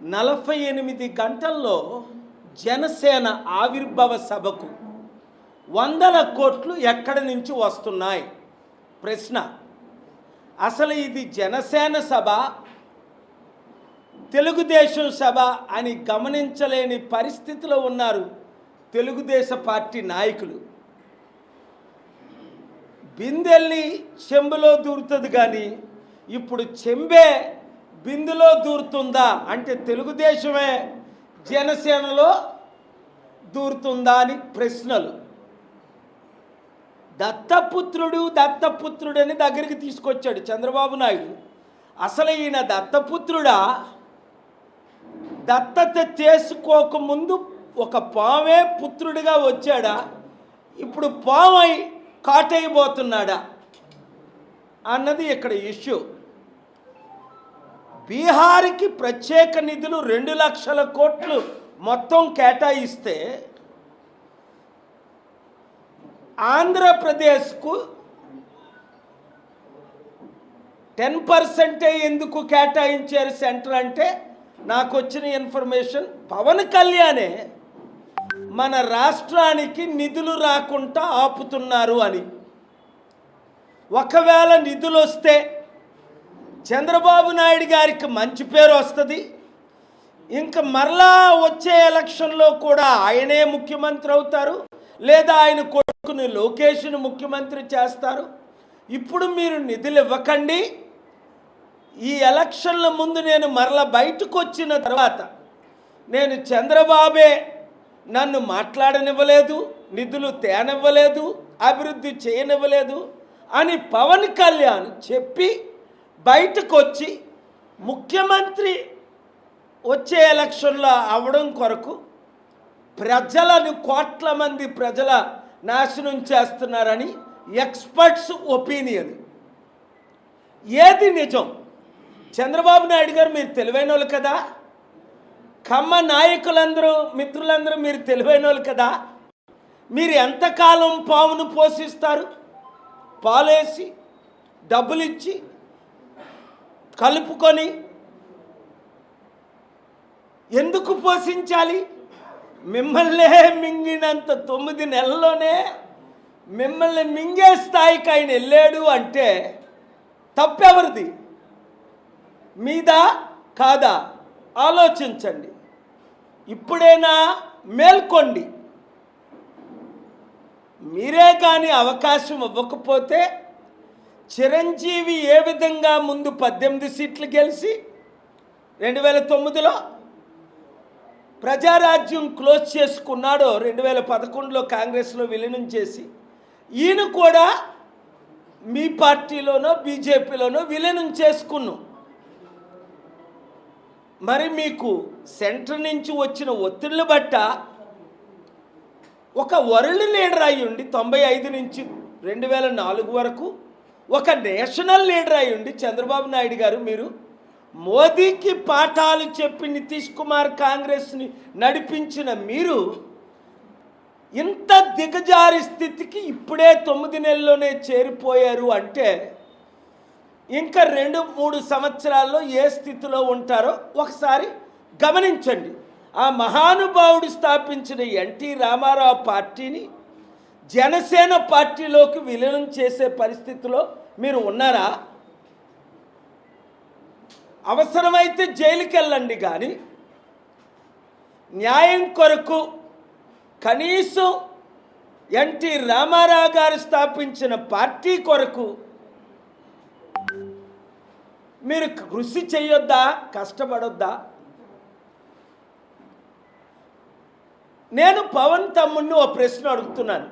నలభై ఎనిమిది గంటల్లో జనసేన ఆవిర్భావ సభకు వందల కోట్లు ఎక్కడి నుంచి వస్తున్నాయి? ప్రశ్న. అసలు ఇది జనసేన సభ తెలుగుదేశం సభ అని గమనించలేని పరిస్థితిలో ఉన్నారు తెలుగుదేశ పార్టీ నాయకులు. బిందెల్లి చెంబులో దూరుతుంది కానీ ఇప్పుడు చెంబే బిందులో దూరుతుందా అంటే తెలుగుదేశమే జనసేనలో దూరుతుందా అని ప్రశ్నలు. దత్తపుత్రుడు దత్తపుత్రుడని దగ్గరికి తీసుకొచ్చాడు చంద్రబాబు నాయుడు. అసలు ఈయన దత్తపుత్రుడా? దత్తత చేసుకోకముందు ఒక పామే పుత్రుడిగా వచ్చాడా? ఇప్పుడు పామై కాటైపోతున్నాడా? అన్నది ఇక్కడ ఇష్యూ. బీహార్కి ప్రత్యేక నిధులు రెండు లక్షల కోట్లు మొత్తం కేటాయిస్తే ఆంధ్రప్రదేశ్కు టెన్ పర్సెంటే ఎందుకు కేటాయించారు సెంటర్ అంటే నాకు వచ్చిన ఇన్ఫర్మేషన్ పవన్ కళ్యాణే మన రాష్ట్రానికి నిధులు రాకుండా ఆపుతున్నారు అని. ఒకవేళ నిధులు వస్తే చంద్రబాబు నాయుడు గారికి మంచి పేరు వస్తుంది. ఇంకా మరలా వచ్చే ఎలక్షన్లో కూడా ఆయనే ముఖ్యమంత్రి అవుతారు. లేదా ఆయన కొడుకుని లోకేష్ను ముఖ్యమంత్రి చేస్తారు. ఇప్పుడు మీరు నిధులు ఇవ్వకండి. ఈ ఎలక్షన్ల ముందు నేను మరల బయటకు వచ్చిన తర్వాత నేను చంద్రబాబే నన్ను మాట్లాడనివ్వలేదు నిధులు తేనివ్వలేదు అభివృద్ధి చేయనివ్వలేదు అని పవన్ కళ్యాణ్ చెప్పి బయటకు వచ్చి ముఖ్యమంత్రి వచ్చే ఎలక్షన్లో అవడం కొరకు ప్రజలను కోట్ల మంది ప్రజల నాశనం చేస్తున్నారని ఎక్స్పర్ట్స్ ఒపీనియన్. ఏది నిజం? చంద్రబాబు నాయుడు గారు మీరు తెలివైన వాళ్ళు కదా. కమ్మ నాయకులందరూ మిత్రులందరూ మీరు తెలివైన వాళ్ళు కదా. మీరు ఎంతకాలం పావును పోషిస్తారు? పాలేసి డబ్బులు ఇచ్చి కలుపుకొని ఎందుకు పోషించాలి? మిమ్మల్నే మింగినంత తొమ్మిది నెలల్లోనే మిమ్మల్ని మింగే స్థాయికి ఆయన వెళ్ళాడు అంటే తప్పెవరిది? మీదా? కాదా? ఆలోచించండి. ఇప్పుడైనా? మేల్కొండి. మీరే కానీ అవకాశం ఇవ్వకపోతే చిరంజీవి ఏ విధంగా ముందు పద్దెనిమిది సీట్లు గెలిచి రెండు వేల తొమ్మిదిలో ప్రజారాజ్యం క్లోజ్ చేసుకున్నాడో రెండు వేల పదకొండులో కాంగ్రెస్లో విలీనం చేసి ఈయన కూడా మీ పార్టీలోనో బీజేపీలోనో విలీనం చేసుకున్నాం. మరి మీకు సెంటర్ నుంచి వచ్చిన ఒత్తిళ్ళు బట్ట ఒక వరల్డ్ లీడర్ అయ్యుండి తొంభై ఐదు నుంచి రెండు వేల నాలుగు వరకు ఒక నేషనల్ లీడర్ అయి ఉండి చంద్రబాబు నాయుడు గారు మీరు మోదీకి పాఠాలు చెప్పి నితీష్ కుమార్ కాంగ్రెస్ని నడిపించిన మీరు ఇంత దిగజారి స్థితికి ఇప్పుడే తొమ్మిది నెలల్లోనే చేరిపోయారు అంటే ఇంకా రెండు మూడు సంవత్సరాల్లో ఏ స్థితిలో ఉంటారో ఒకసారి గమనించండి. ఆ మహానుభావుడు స్థాపించిన ఎన్టీ రామారావు పార్టీని జనసేన పార్టీలోకి విలీనం చేసే పరిస్థితిలో మీరు ఉన్నారా? అవసరమైతే జైలుకి వెళ్ళండి కానీ న్యాయం కొరకు కనీసం ఎన్టీ రామారావు గారు స్థాపించిన పార్టీ కొరకు మీరు కృషి చేయొద్దా కష్టపడొద్దా? నేను పవన్ తమ్ముడిని ఓ ప్రశ్న అడుగుతున్నాను.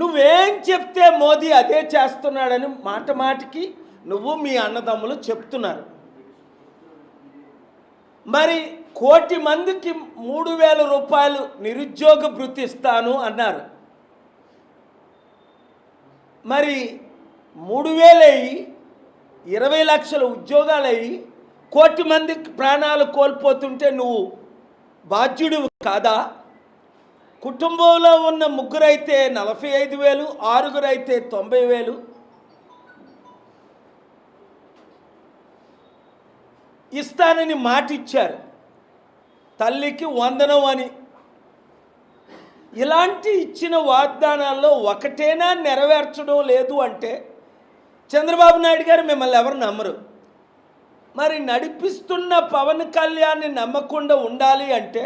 నువ్వేం చెప్తే మోదీ అదే చేస్తున్నాడని మాట మాటికి నువ్వు మీ అన్నదమ్ములు చెప్తున్నారు. మరి కోటి మందికి మూడు వేల రూపాయలు నిరుద్యోగ భృతి ఇస్తాను అన్నారు. మరి మూడు వేలయ్యి ఇరవై లక్షల ఉద్యోగాలు అయ్యి కోటి మంది ప్రాణాలు కోల్పోతుంటే నువ్వు బాధ్యుడు కాదా? కుటుంబంలో ఉన్న ముగ్గురైతే నలభై ఐదు వేలు ఆరుగురైతే తొంభై వేలు. ఇస్తానని మాట ఇచ్చారు తల్లికి వందనం అని. ఇలాంటి ఇచ్చిన వాగ్దానాల్లో ఒకటేనా నెరవేర్చడం లేదు అంటే చంద్రబాబు నాయుడు గారు మిమ్మల్ని ఎవరు నమ్మరు. మరి నడిపిస్తున్న పవన్ కళ్యాణ్ని నమ్మకుండా ఉండాలి అంటే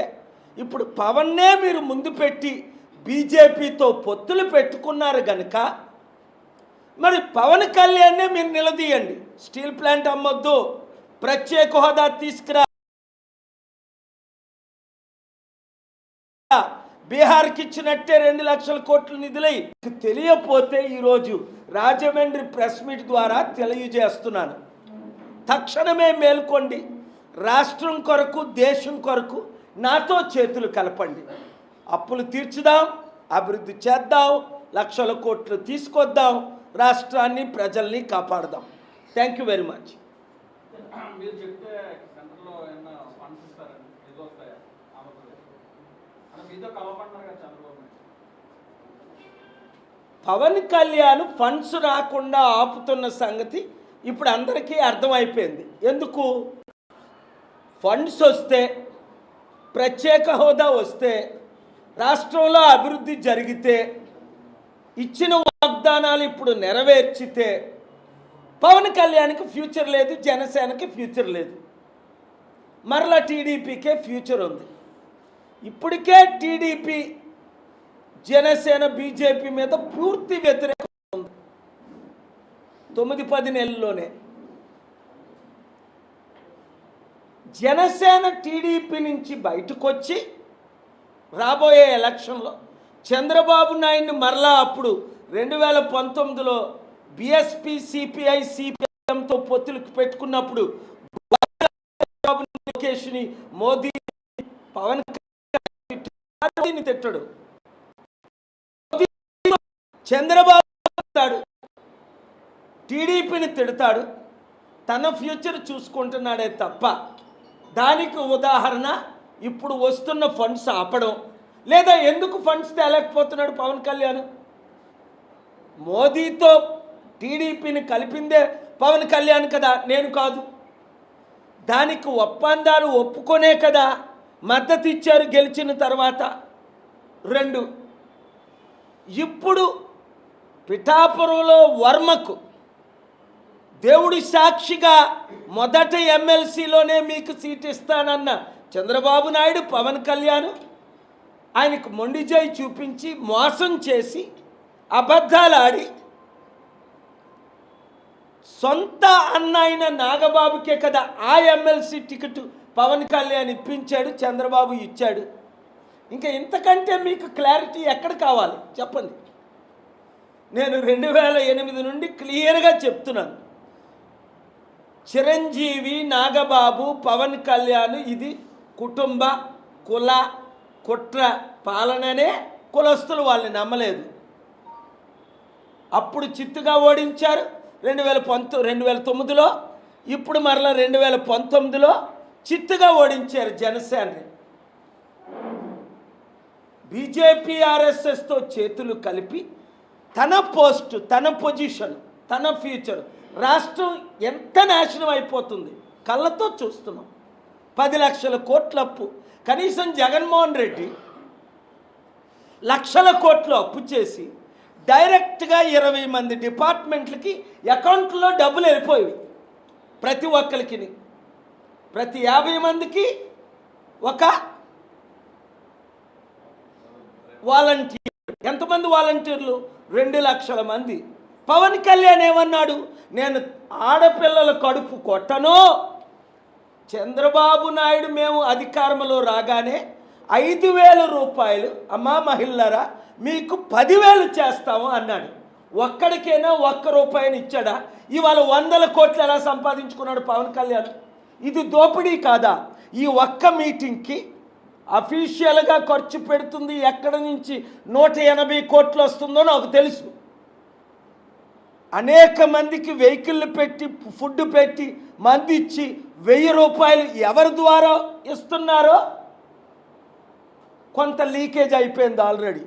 ఇప్పుడు పవన్నే మీరు ముందు పెట్టి బీజేపీతో పొత్తులు పెట్టుకున్నారు కనుక మరి పవన్ కళ్యాణ్నే మీరు నిలదీయండి. స్టీల్ ప్లాంట్ అమ్మొద్దు ప్రత్యేక హోదా తీసుకురా. బీహార్కి ఇచ్చినట్టే రెండు లక్షల కోట్ల నిధులై. తెలియపోతే ఈరోజు రాజమండ్రి ప్రెస్ మీట్ ద్వారా తెలియజేస్తున్నాను. తక్షణమే మేల్కొండి. రాష్ట్రం కొరకు దేశం కొరకు నాతో చేతులు కలపండి. అప్పులు తీర్చుదాం అభివృద్ధి చేద్దాం లక్షల కోట్లు తీసుకొద్దాం రాష్ట్రాన్ని ప్రజల్ని కాపాడదాం. Thank you very much Pawan Kalyan funds రాకుండా ఆపుతున్న సంగతి ఇప్పుడు అందరికీ అర్థమైపోయింది. ఎందుకు? ఫండ్స్ వస్తే ప్రత్యేక హోదా వస్తే రాష్ట్రంలో అభివృద్ధి జరిగితే ఇచ్చిన వాగ్దానాలు ఇప్పుడు నెరవేర్చితే పవన్ కళ్యాణ్కి ఫ్యూచర్ లేదు జనసేనకి ఫ్యూచర్ లేదు. మరలా టీడీపీకే ఫ్యూచర్ ఉంది. ఇప్పటికే టీడీపీ జనసేన బీజేపీ మీద పూర్తి వ్యతిరేకం ఉంది. తొమ్మిది పది నెలల్లోనే జనసేన టీడీపీ నుంచి బయటకు వచ్చి రాబోయే ఎలక్షన్లో చంద్రబాబు నాయుడిని మరలా అప్పుడు రెండు వేల పంతొమ్మిదిలో బిఎస్పి సిపిఐ సిపిఎంతో పొత్తులకు పెట్టుకున్నప్పుడు లోకేష్ని మోదీ పవన్ కళ్యాణ్ తిట్టడు. చంద్రబాబు తిడతాడు. టీడీపీని తిడతాడు. తన ఫ్యూచర్ చూసుకుంటున్నాడే తప్ప దానికి ఉదాహరణ ఇప్పుడు వస్తున్న ఫండ్స్ ఆపడం లేదా ఎందుకు ఫండ్స్ తేలేకపోతున్నాడు పవన్ కళ్యాణ్? మోదీతో టీడీపీని కలిపిందే పవన్ కళ్యాణ్ కదా నేను కాదు. దానికి ఒప్పందాలు ఒప్పుకొనే కదా మద్దతు ఇచ్చారు గెలిచిన తర్వాత. రెండు ఇప్పుడు పిఠాపురంలో వర్మకు దేవుడి సాక్షిగా మొదట ఎమ్మెల్సీలోనే మీకు సీట్ ఇస్తానన్న చంద్రబాబు నాయుడు పవన్ కళ్యాణ్ ఆయనకు మొండిజాయి చూపించి మోసం చేసి అబద్ధాలు ఆడి సొంత అన్న అయిన నాగబాబుకే కదా ఆ ఎమ్మెల్సీ టికెట్ పవన్ కళ్యాణ్ ఇప్పించాడు చంద్రబాబు ఇచ్చాడు. ఇంకా ఇంతకంటే మీకు క్లారిటీ ఎక్కడ కావాలి? చెప్పండి. నేను రెండు వేల ఎనిమిది నుండి క్లియర్గా చెప్తున్నాను. చిరంజీవి నాగబాబు పవన్ కళ్యాణ్ ఇది కుటుంబ కుల కుట్ర పాలననే కులస్తులు వాళ్ళని నమ్మలేదు. అప్పుడు చిత్తుగా ఓడించారు రెండు వేల పంతొ రెండు వేల తొమ్మిదిలో. ఇప్పుడు మరలా రెండు వేల పంతొమ్మిదిలో చిత్తుగా ఓడించారు జనసేనని బీజేపీ ఆర్ఎస్ఎస్తో చేతులు కలిపి తన పోస్టు తన పొజిషన్ తన ఫ్యూచర్ రాష్ట్రం ఎంత నాశనం అయిపోతుంది? కళ్ళతో చూస్తున్నాం. పది లక్షల కోట్ల అప్పు. కనీసం జగన్మోహన్ రెడ్డి లక్షల కోట్లు అప్పు చేసి డైరెక్ట్గా ఇరవై మంది డిపార్ట్మెంట్లకి అకౌంట్లో డబ్బులు వెళ్ళిపోయి ప్రతి ఒక్కరికి. ప్రతి యాభై మందికి ఒక వాలంటీర్. ఎంతమంది వాలంటీర్లు? రెండు లక్షల మంది. పవన్ కళ్యాణ్ ఏమన్నాడు? నేను ఆడపిల్లల కడుపు కొట్టను. చంద్రబాబు నాయుడు మేము అధికారంలో రాగానే ఐదు వేల రూపాయలు అమ్మా మహిళరా మీకు పదివేలు చేస్తాము అన్నాడు. ఒక్కడికైనా ఒక్క రూపాయిని ఇచ్చాడా? ఇవాళ వందల కోట్లు ఎలా సంపాదించుకున్నాడు పవన్ కళ్యాణ్? ఇది దోపిడీ కాదా? ఈ ఒక్క మీటింగ్కి అఫీషియల్గా ఖర్చు పెడుతుంది ఎక్కడ నుంచి? నూట ఎనభై కోట్లు వస్తుందో నాకు తెలుసు. అనేక మందికి వెహికల్ పెట్టి ఫుడ్ పెట్టి మంది ఇచ్చి వెయ్యి రూపాయలు ఎవరి ద్వారా ఇస్తున్నారో కొంత లీకేజ్ అయిపోయింది ఆల్రెడీ.